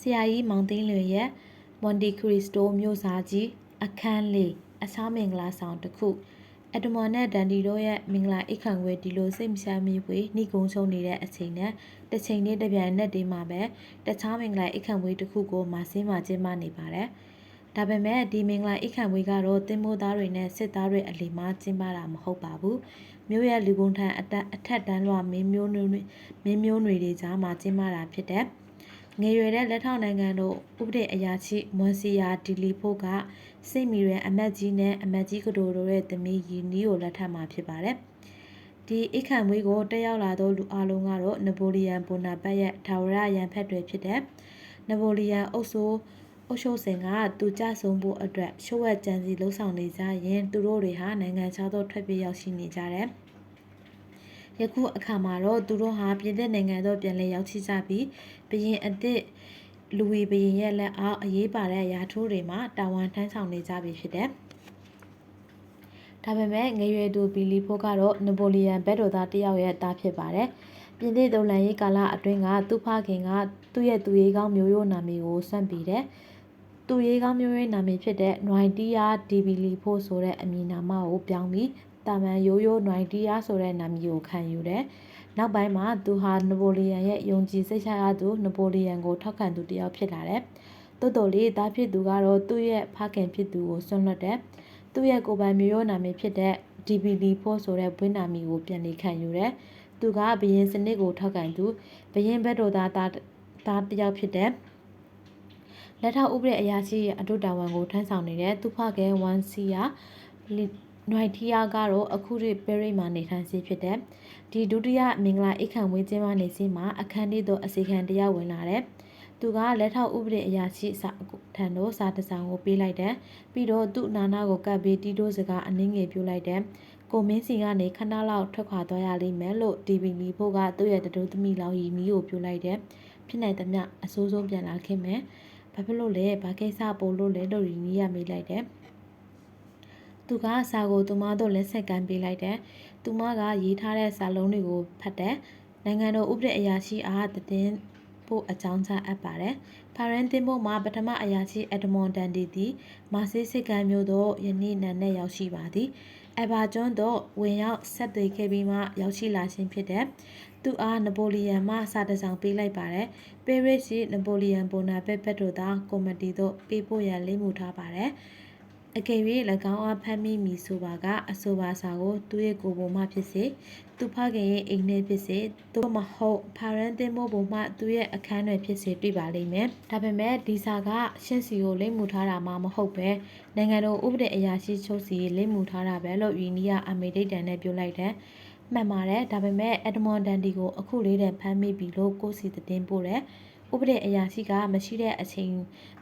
ဆရာကြီးမောင်သိန်းလွင်ရဲ့မွန်တီခရစ္စတိုမြို့စားကြီးအခန်းလေးအစားမင်္ဂလာဆောင်တစ်ခုအဒမွန်နဲ့ဒန်ဒီတို့ရဲ့မင်္ဂလာအိတ်ခံွယ်ဒီလိုစိတ်မရှာမိပွေနှိကုံချုံနေတဲ့အချိန်နဲ့တစ်ချိန်လေးတစ်ပြိုင်နက်တည်းမှာပဲတခြားမင်္ဂလာအိတ်ခံွယ်တစ်ခုကိုမာစင်းမှာကျင်းပနေပါတယ်ဒါပေမဲ့ဒီမင်္ဂလာအိတ်ခံဝေးကတော့တင်မိုးသားတွေနဲ့စစ်သားတွေအလီမှာကျင်းပတာမဟုတ်ပါဘူးမြို့ရဲ့လူကုန်ထန်အတက်အထက်တန်းလွှာမင်းမျိုးနွေမင်းမျိုးနွေတွေကြားမှာကျင်းပတာဖြစ်တဲ့ ငယ်ရွယ်တဲ့လက်ထောက်နိုင်ငံတို့ဥပဒေအရာရှိမွန်စီယာဒီလီဖို့ကစိတ်မီရန်အမတ်ကြီးနဲ့အမတ်ကြီးကတိုတို့ရဲ့သမီးရီနီကိုလက်ထပ်မှာဖြစ်ပါတယ်ဒီအိတ်ခံမွေးကိုတက်ရောက်လာသောလူအလုံးကတော့နပိုလီယန်ဘိုနာပတ်ရဲ့ထာဝရရန်ဖက်တွေဖြစ်တဲ့နပိုလီယန်အုပ်စိုးအုပ်ချုပ်စင်ကသူကြဆုံးဖို့အတွက်ရှုပ်ဝက်ကြံစီလှုံ့ဆော်နေကြရင်သူတို့တွေဟာနိုင်ငံခြားသို့ထွက်ပြေးရောက်ရှိနေကြတယ်။ ယခုအခါမှာတော့သူတို့ဟာပြည်သက်နိုင်ငံသို့ပြန်လည်ရောက်ရှိကြပြီးဘရင်အသစ်လူဝီဘရင်ရဲ့လက်အောက်အရေးပါတဲ့ရာထိုးတွေမှာတာဝန်ထမ်းဆောင်နေကြပြီဖြစ်တယ်။ဒါပေမဲ့ငရွယ်သူဘီလီဖိုကတော့နပိုလီယန်ဘက်တော်သားတစ်ယောက်ရဲ့သားဖြစ်ပါတယ်။ပြည်သက်ဒုံလန်ရေးကာလအတွင်းကသူ့ဖခင်ကသူ့ရဲ့သူရေးကောင်းမျိုးရိုးနာမည်ကိုစွန့်ပြီးတဲ့သူရေးကောင်းမျိုးရေးနာမည်ဖြစ်တဲ့နွိုင်တီယာဒီဘီလီဖိုဆိုတဲ့အမည်နာမကိုပြောင်းပြီး တာမန်ရိုးရိုးနွိုင်တီယာဆိုတဲ့နာမည်ကိုခံယူတယ်။နောက်ပိုင်းမှာသူဟာနပိုလီယန်ရဲ့ယုံကြည်စိတ်ချရသူနပိုလီယန်ကိုထောက်ခံသူတစ်ယောက်ဖြစ်လာတယ်။တိုးတိုလေးသားဖြစ်သူကတော့သူ့ရဲ့ဖခင်ဖြစ်သူကိုဆွန့်လွတ်တယ်။သူ့ရဲ့ကိုယ်ပိုင်မျိုးရိုးနာမည်ဖြစ်တဲ့ DBD 4 ဆိုတဲ့ဘွင်းနာမည်ကိုပြန်လည်ခံယူတယ်။သူကဘရင်စနစ်ကိုထောက်ခံသူဘရင်ဘက်တော်သားသားသားတစ်ယောက်ဖြစ်တဲ့လက်ထောက်ဥပဒေအရာရှိရဲ့အတုတာဝန်ကိုထမ်းဆောင်နေတဲ့သူဖခင်ဝန်စီယာ နွိုက်ထီယာကတော့အခုထိပဲရိတ်မှာနေထိုင်စီဖြစ်တဲ့ဒီဒုတိယမင်္ဂလာအိတ်ခံဝေးခြင်းမနေစီမှာအခန်းလေးသို့အစီခံတရားဝင်လာတဲ့သူကလက်ထောက်ဥပဒေအရာရှိစာထံတို့စာတစောင်ကိုပေးလိုက်တဲ့ပြီးတော့သူ့နာနာကိုကပ်ပြီးတီးတိုးစကားအနှင်းငယ်ပြလိုက်တဲ့ကိုမင်းစီကနေခဏလောက်ထွက်ခွာသွားရလိမ့်မယ်လို့ဒီဗီလီဖို့ကသူ့ရဲ့တတိုးသမီးလောင်ရီမီကိုပြလိုက်တဲ့ဖြစ်နိုင်သမျှအဆိုးဆုံးပြန်လာခင်မယ်ဘာဖြစ်လို့လဲဘာကိစ္စပို့လို့လဲလို့ရီနီးရမေးလိုက်တယ် သူကစာကိုသူမတို့လက်ဆက်ကမ်းပေးလိုက်တယ်သူမကရေးထားတဲ့စာလုံးတွေကိုဖတ်တယ်နိုင်ငံတော်ဥပဒေအရာရှိအားတည်င်းဖို့အကြောင်းကြားအပ်ပါတယ်။ဖာရန်တင်ဖို့မှာပထမအရာရှိအက်ဒမွန်တန်ဒီသည်မာဆေးစစ်ကမ်းမျိုးသို့ယနေ့နံနဲ့ရောက်ရှိပါသည်။အဘာကျွန်းသို့ဝင်ရောက်ဆက်သွေးခဲ့ပြီးမှရောက်ရှိလာခြင်းဖြစ်တဲ့သူအားနပိုလီယန်မှစာတစောင်ပေးလိုက်ပါတယ်။ပေရစ်ရှိနပိုလီယန်ဘိုနာပက်ပက်တို့သာကော်မတီသို့ပေးပို့ရန်လိမ့်မှုထားပါတယ်။ အကယ်၍၎င်းအားဖမ်းမိမည်ဆိုပါကအဆိုပါစာကိုသူ့ရဲ့ကိုယ်ပေါ်မှဖြစ်စေသူဖခင်ရဲ့အိမ်ထဲဖြစ်စေသို့မဟုတ်ဖာရန်တင်မို့ပေါ်မှသူ့ရဲ့အခန်းတွေဖြစ်စေတွေ့ပါလိမ့်မယ်။ဒါပေမဲ့ဒီစာကရှင်းစီကိုလိမ့်မှုထားတာမှမဟုတ်ပဲနိုင်ငံတော်ဥပဒေအရာရှိချုပ်စီလိမ့်မှုထားတာပဲလို့ယူနီယာအမေဒိတ်တန်နဲ့ပြောလိုက်တယ်။မှန်ပါတယ်ဒါပေမဲ့အက်ဒမွန်ဒန်ဒီကိုအခုလေးတည်းဖမ်းမိပြီလို့ကိုစီသတင်းပို့တယ်။ ဥပဒေအရာရှိကမရှိတဲ့အချိန်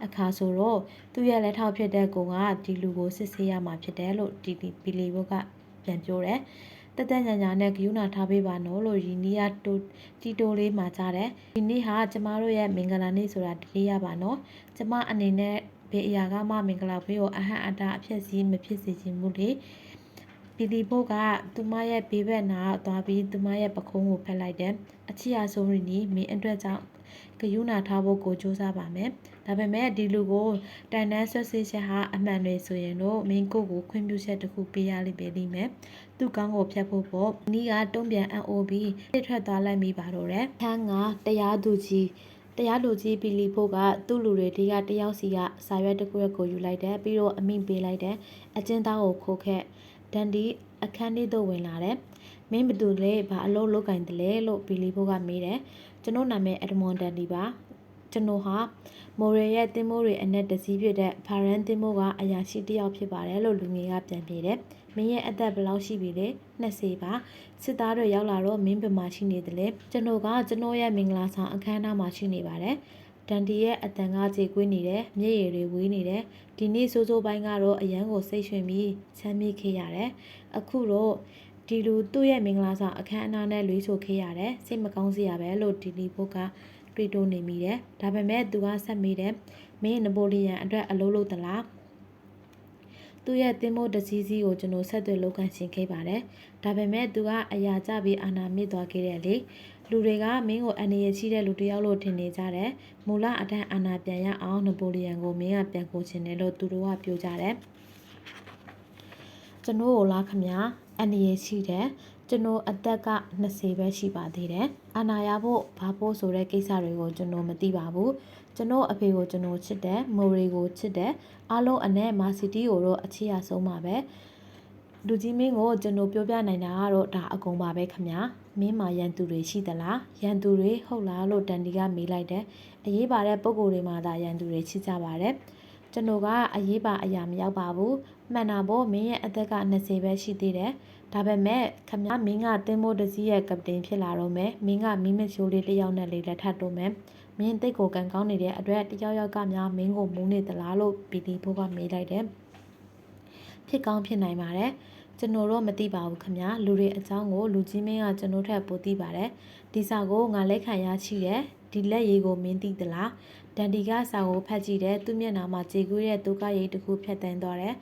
အခါဆိုတော့သူ့ရဲ့လက်ထောက်ဖြစ်တဲ့ကောင်ကဒီလူကိုစစ်ဆေးရမှာဖြစ်တယ်လို့ဒီဘီလီဘုတ်ကပြန်ပြောတယ်တသက်ညာညာနဲ့ဂယုဏထားပေးပါနော်လို့ရီနီယာတိုတီတိုလေးမှာကြားတယ်ဒီနေ့ဟာကျမတို့ရဲ့မင်္ဂလာနေ့ဆိုတာဒီလေးရပါနော်ကျမအနေနဲ့ဘယ်အရာကမှမင်္ဂလာပွဲကိုအဟံအတာအဖြစ်စီမဖြစ်စေချင်ဘူးလေပီလီဘုတ်ကသူမရဲ့ဘေးဘက်နာသွားပြီးသူမရဲ့ပခုံးကိုဖက်လိုက်တယ်အချီယာဆိုရီနီမင်းအတွက်ကြောင့် ဂယုဏထားဖို့ကိုစူးစမ်းပါမယ်။ဒါပေမဲ့ဒီလူကိုတိုင်တန်းဆွတ်ဆေးချက်ဟာအမှန်တွေဆိုရင်တော့မင်းကိုကိုခွင့်ပြုချက်တစ်ခုပေးရလိမ့်မယ်လိမ့်မယ်။သူ့ကောင်းကိုဖျက်ဖို့ပေါ့။နီးကတုံးပြန်အံ့ဩပြီးတစ်ထွက်သွားလိုက်မိပါတော့တယ်။ခန်းကတရားသူကြီးတရားလူကြီးပီလီဖို့ကသူ့လူတွေဒီကတယောက်စီကစာရွက်တစ်ခုကိုယူလိုက်တယ်ပြီးတော့အမိပေးလိုက်တယ်အကျဉ်းသားကိုခိုးခဲ့ဒန်ဒီအခန်းထဲသို့ဝင်လာတယ်မင်းဘသူလဲဘာအလုပ်လုပ်ကင်တယ်လဲလို့ပီလီဖို့ကမေးတယ် ကျွန်တော်နာမည်အက်ဒမွန်ဒန်ဒီပါကျွန်တော်ဟာမော်ရယ်ရဲ့တင်မိုးတွေအနက်တစည်းဖြစ်တဲ့ဖာရန်တင်မိုးကအရာရှိတစ်ယောက်ဖြစ်ပါတယ်လို့လူငယ်ကပြန်ပြေတယ်မင်းရဲ့အသက်ဘယ်လောက်ရှိပြီလဲ20ပါစစ်သားတွေရောက်လာတော့မင်းဘယ်မှာရှိနေတယ်လဲကျွန်တော်ကကျွန်တော်ရဲ့မင်္ဂလာဆောင်အခမ်းအနားမှာရှိနေပါတယ်ဒန်ဒီရဲ့အတန်ကားကြေကွေးနေတယ်မျက်ရည်တွေဝေးနေတယ်ဒီနေ့စိုးစိုးပိုင်းကတော့အရန်ကိုစိတ်ရွှင်ပြီးချမ်းမြေ့ခဲ့ရတယ်အခုတော့ ဒီလူသူ့ရဲ့မင်္ဂလာဆောင်အခမ်းအနားနဲ့လွေးဆိုခဲ့ရတယ်စိတ်မကောင်းစရာပဲလို့ဒီလီဘုတ်ကတွေးတိုးနေမိတယ်ဒါပေမဲ့သူကဆက်မိတယ်မင်းနပိုလီယန်အတွက်အလုပ်လုပ်သလားသူ့ရဲ့တင်မို့တစည်းစည်းကိုကျွန်တော်ဆက်သွယ်လုပ်ကန်ရှင်ခဲ့ပါတယ်ဒါပေမဲ့သူကအရာကြပြီးအာနာမြစ်သွားခဲ့တယ်လေလူတွေကမင်းကိုအန္တရာယ်ရှိတဲ့လူတစ်ယောက်လို့ထင်နေကြတယ်မူလအတန်းအာဏာပြန်ရအောင်နပိုလီယံကိုမင်းကပြန်ကိုချင်တယ်လို့သူတို့ကပြောကြတယ်ကျွန်တော်ကိုလားခမညာ အန္တရာယ်ရှိတယ်ကျွန်တော်အသက်က20ပဲရှိပါသေးတယ်အာဏာရဖို့ဘာဖို့ဆိုတဲ့ကိစ္စတွေကိုကျွန်တော်မသိပါဘူးကျွန်တော်အဖေကိုကျွန်တော်ချစ်တယ်မိုရီကိုချစ်တယ်အားလုံးအနဲ့မာစီတီကိုတော့အချစ်ရဆုံးပါပဲလူကြီးမင်းကိုကျွန်တော်ပြောပြနိုင်တာကတော့ဒါအကုန်ပါပဲခမညာမင်းမာရန်သူတွေရှိသလားရန်သူတွေဟုတ်လားလို့တန်တီကမေးလိုက်တယ်အရေးပါတဲ့ပုံကိုယ်တွေမှာဒါရန်သူတွေချစ်ကြပါတယ်ကျွန်တော်ကအရေးပါအရာမရောက်ပါဘူး မှန်တာပေါ့မင်းရဲ့အသက်က20ပဲရှိသေးတယ်ဒါပေမဲ့ခမမင်းကတင်းမိုးတစည်းရဲ့ကပတိန်ဖြစ်လာတော့မယ်မင်းကမင်းမချိုးလေးတစ်ယောက်နဲ့လေးလက်ထပ်တော့မယ်မင်းတိတ်ကိုကန်ကောင်းနေတဲ့အတွက်တယောက်ယောက်ကများမင်းကိုမူးနေသလားလို့ပီတီဘိုးကမေးလိုက်တယ်ဖြစ်ကောင်းဖြစ်နိုင်ပါတယ်ကျွန်တော်တော့မသိပါဘူးခင်ဗျာလူတွေအကြောင်းကိုလူကြီးမင်းကကျွန်တော်ထက်ပိုသိပါတယ်ဒီစာကိုငါလက်ခံရရှိတယ်ဒီလက်ရည်ကိုမင်းသိသလားဒန်ဒီကစာကိုဖတ်ကြည့်တယ်သူ့မျက်နှာမှာကြေကူးတဲ့ဒုက္ခရိတ်တစ်ခုဖြတ်တန်းသွားတယ်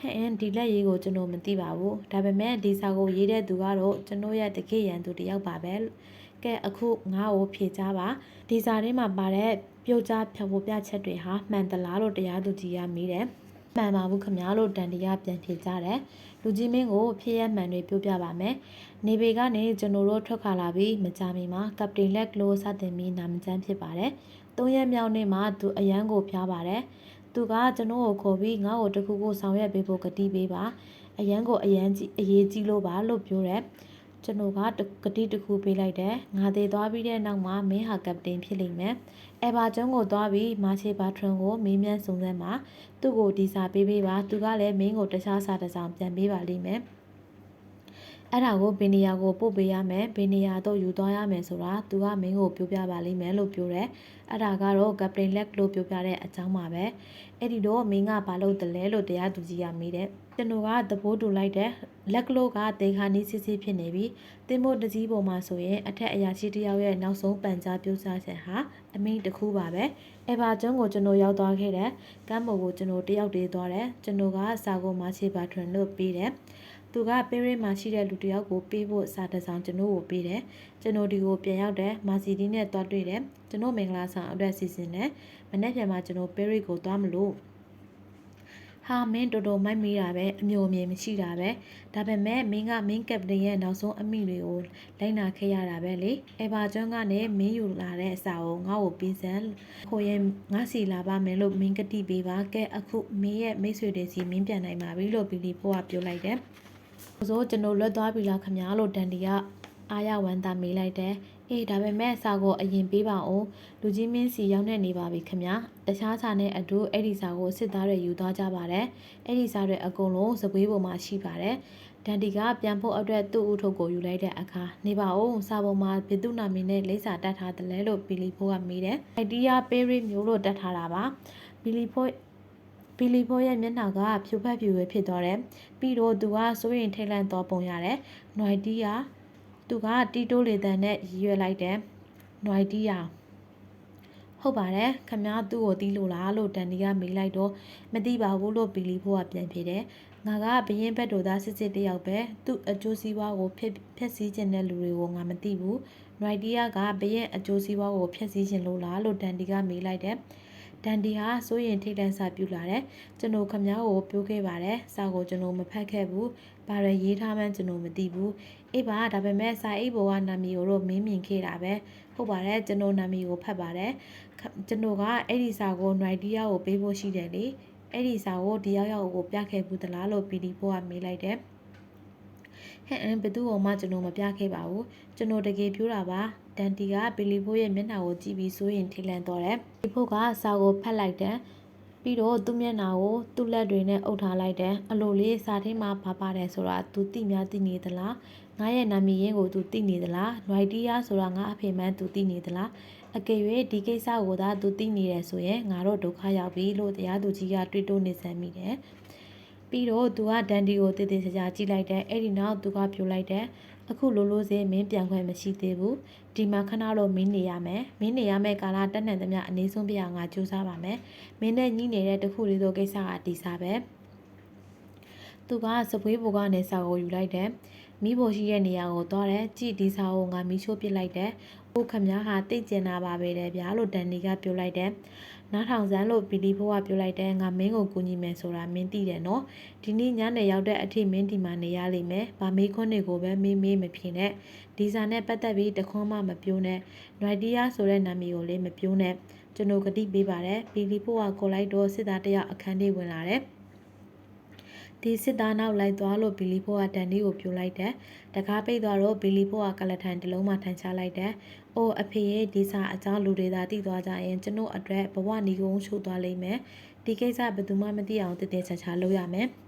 ဟဲ့အင်းဒီလက်ရည်ကိုကျွန်တော်မသိပါဘူးဒါပေမဲ့ဒီစာကိုရေးတဲ့သူကတော့ကျွန်တော်ရဲ့တကယ်ရန်သူတစ်ယောက်ပါပဲကဲအခုငါ့ကိုဖြေချပါဒီစာထဲမှာပါတဲ့ပြုတ်ကြဖြောပြချက်တွေဟာမှန်သလားလို့တရားသူကြီးကမေးတယ်မှန်ပါဘူးခမများလို့တန်တရားပြန်ဖြေကြတယ်လူကြီးမင်းကိုဖြစ်ရမှန်တွေပြောပြပါမယ်နေပေကနေကျွန်တော်တို့ထွက်ခါလာပြီးမကြမီမှာကပတိန်လက်ကလိုစတင်ပြီးနာမကျန်းဖြစ်ပါတယ်သုံးရက်မြောက်နေ့မှာသူအရန်ကိုဖျားပါတယ် သူကကျွန်တော်ကိုခေါ်ပြီးငါ့ကိုတခုခုဆောင်ရွက်ပေးဖို့ကတိပေးပါအရန်ကိုအရန်ကြီးအရေးကြီးလို့ပါလို့ပြောတယ်ကျွန်တော်ကကတိတစ်ခုပေးလိုက်တယ်ငါသေးသွားပြီးတဲ့နောက်မှာမင်းဟာကပတိန်ဖြစ်လိမ့်မယ်အဲဘာကျွန်းကိုသွားပြီးမာချေဘာထရွန်ကိုမေးမြန်းစုံစမ်းပါသူ့ကိုဒီစာပေးပေးပါသူကလည်းမင်းကိုတခြားစာတစ်စောင်ပြန်ပေးပါလိမ့်မယ် အဲ့ဒါကိုဘယ်နေရာကိုပို့ပေးရမယ်ဘယ်နေရာတော့ယူသွားရမယ်ဆိုတာသူကမင်းကိုပြောပြပါလိမ့်မယ်လို့ပြောတယ်အဲ့ဒါကတော့ကပတိန်လက်လို့ပြောပြတဲ့အကြောင်းပါပဲအဲ့ဒီတော့မင်းကဘာလုပ်တယ်လဲလို့တရားသူကြီးကမေးတယ်ကျွန်တော်ကသဘောတူလိုက်တဲ့လက်ကလို့ကတေခါနီးစစ်စစ်ဖြစ်နေပြီတင်မို့တကြီးပေါ်မှာဆိုရင်အထက်အရာရှိတယောက်ရဲ့နောက်ဆုံးပန်ကြားပြောကြားချက်ဟာအမိန့်တစ်ခုပါပဲအဲဘာကျွန်းကိုကျွန်တော်ရောက်သွားခဲ့တယ်ကမ်းပေါ်ကိုကျွန်တော်တယောက်တည်းသွားတယ်ကျွန်တော်ကစာကိုမချေပါထွန်လို့ပြီးတယ် သူကပေးရမှာရှိတဲ့လူတယောက်ကိုပေးဖို့စာတစ်စောင်ကျွန်တော်ကိုပေးတယ်ကျွန်တော်ဒီကိုပြန်ရောက်တယ်မာစီဒီနဲ့တွားတွေ့တယ်ကျွန်တော်မင်္ဂလာဆောင်အတွက်စီစဉ်တယ်မနေ့ပြန်မှာကျွန်တော်ပေးရကိုသွားမလို့ဟာမင်းတော်တော်မိုက်မိတာပဲအမျိုးအမြင်မရှိတာပဲဒါပေမဲ့မင်းကမင်းကပတိန်ရဲ့နောက်ဆုံးအမိတွေကိုလိုက်နာခဲ့ရတာပဲလေအေဘာကျွန်းကနေမင်းယူလာတဲ့အစာကိုငါ့ကိုပြီးစမ်းခိုရင်ငါစီလာပါမယ်လို့မင်းကတိပေးပါကဲအခုမင်းရဲ့မိတ်ဆွေတွေစီမင်းပြန်နိုင်ပါပြီလို့ဘီလီဖိုးကပြောလိုက်တယ် ဆိုကျွန်တော်လွတ်သွားပြီလားခမညာလို့ဒန်ဒီကအာရဝမ်းသာမေးလိုက်တယ်အေးဒါပေမဲ့စာကိုအရင်ပေးပါအောင်လူကြီးမင်းစီရောက်နေနေပါပြီခင်ဗျာတခြားစာနဲ့အတူအဲ့ဒီစာကိုစစ်သားတွေယူသွားကြပါတယ်အဲ့ဒီစာတွေအကုန်လုံးစပွေးပေါ်မှာရှိပါတယ်ဒန်တီကပြန်ဖို့အတွက်သူ့ဦးထုတ်ကိုယူလိုက်တဲ့အခါနေပါအောင်စာပေါ်မှာဘီသူနာမီနဲ့လိပ်စာတတ်ထားတယ်လဲလို့ဘီလီဖိုးကမေးတယ်အိုက်ဒီယာပေးရီမျိုးလို့တတ်ထားတာပါဘီလီဖိုး ဘီလီဖိုးရဲ့မျက်နှာကဖြူဖက်ဖြူပဲဖြစ်သွားတယ်ပြီးတော့သူကစိုးရင်ထိတ်လန့်တော့ပုံရတယ်နွိုင်တီယာသူကတီတိုးလေတန်နဲ့ရည်ရွယ်လိုက်တယ်နွိုင်တီယာဟုတ်ပါတယ်ခမ ्या သူ့ကိုတီးလို့လားလို့ဒန်ဒီကမေးလိုက်တော့မသိပါဘူးလို့ဘီလီဖိုးကပြန်ဖြေတယ်ငါကဘရင်ဘက်တော်သားစစ်စစ်တယောက်ပဲသူ့အကျိုးစီးပွားကိုဖျက်ဖျက်ဆီးခြင်းတဲ့လူတွေကိုငါမသိဘူးနွိုင်တီယာကဘရင်အကျိုးစီးပွားကိုဖျက်ဆီးခြင်းလို့လားလို့ဒန်ဒီကမေးလိုက်တယ် ဒန်ဒီဟာစိုးရင်ထိတ်တန့်စာပြူလာတယ်ကျွန်တော်ခမ ्या ကိုပြောခဲ့ပါတယ်စာကိုကျွန်တော်မဖတ်ခဲ့ဘူးဘာရရေးထားမှန်းကျွန်တော်မသိဘူးအေးပါဒါပေမဲ့စာအိတ်ဘောကနာမည်ကိုတော့မင်းမြင်ခဲ့တာပဲဟုတ်ပါတယ်ကျွန်တော်နာမည်ကိုဖတ်ပါတယ်ကျွန်တော်ကအဲ့ဒီစာကိုနွိုင်တီယာကိုပေးဖို့ရှိတယ်လေအဲ့ဒီစာကိုဒီရောက်ရောက်ကိုပြခဲ့ဘူးသလားလို့ပီဒီဖိုးကမေးလိုက်တယ်ဟဲ့အင်းဘယ်သူ့မှကျွန်တော်မပြခဲ့ပါဘူးကျွန်တော်တကယ်ပြောတာပါ ဒန်တီကဘီလီဖိုးရဲ့မျက်နှာကိုကြည့်ပြီးစိုးရင်ထိလန့်တော့တယ်။ဘီလီဖိုးကစာကိုဖတ်လိုက်တယ်။ပြီးတော့သူ့မျက်နှာကိုသူ့လက်တွေနဲ့အုပ်ထားလိုက်တယ်။အလိုလေးစာထင်းမှာဘာပါတယ်ဆိုတာသူသိများသိနေသလား။ငါရဲ့နာမည်ရင်းကိုသူသိနေသလား။လွိုက်တီးယားဆိုတာငါအဖေမှန်းသူသိနေသလား။အကယ်၍ဒီကိစ္စကိုသာသူသိနေတယ်ဆိုရင်ငါတို့ဒုက္ခရောက်ပြီလို့တရားသူကြီးကတွေးတိုးနေစမ်းမိတယ်။ ပြီးတော့သူကဒန်ဒီကိုတည်တည်ချာချာကြည့်လိုက်တယ်အဲ့ဒီနောက်သူကပြောလိုက်တယ်အခုလိုလိုစေမင်းပြန်ခွင့်မရှိသေးဘူးဒီမှာခဏတော့မင်းနေရမယ်မင်းနေရမယ့်ကာလတက်နိုင်သမျှအနည်းဆုံးပြအောင်ငါကြိုးစားပါမယ်မင်းနဲ့ညှိနေတဲ့တခုလေးသောကိစ္စကဒီစားပဲသူကစပွေးဘူကနေစာကိုယူလိုက်တယ် မိဖို့ရှိတဲ့နေရာကိုသွားတယ်ကြည်ဒီစာကိုငါမီးချိုးပစ်လိုက်တယ်။အိုးခမည်းဟာတိတ်ကျင်တာပါပဲတဲ့ဗျာလို့ဒန်နီကပြောလိုက်တယ်။နားထောင်စမ်းလို့ဘီလီဖိုးကပြောလိုက်တယ်ငါမင်းကိုကူညီမယ်ဆိုတာမင်းသိတယ်နော်။ဒီနေ့ညနေရောက်တဲ့အထိမင်းဒီမှာနေရလိမ့်မယ်။ဗာမေးခွန်းတွေကိုပဲမေးမေးမဖြစ်နဲ့။ဒီစာနဲ့ပတ်သက်ပြီးတခွန်းမှမပြောနဲ့။နွိုက်တီးယားဆိုတဲ့နာမည်ကိုလည်းမပြောနဲ့။ကျွန်တော်ကတိပေးပါတယ်။ဘီလီဖိုးကခေါ်လိုက်တော့စစ်သားတယောက်အခန်းထဲဝင်လာတယ်။ ဒီစစ်သားနောက်လိုက်သွားလို့ဘီလီဖိုးကတန်ဒီကိုပြိုလိုက်တယ်။တကားပိတ်သွားတော့ဘီလီဖိုးကကလထန်တစ်လုံးမှထန်ချလိုက်တယ်။အိုးအဖေရဲ့ဒီစာအကြောင်းလူတွေသာသိသွားကြရင်ကျွန်တော်အတွက်ဘဝနီကုန်းချို့သွားလိမ့်မယ်။ဒီကိစ္စဘယ်သူမှမသိအောင်တည်တည်ချာချာလုပ်ရမယ်။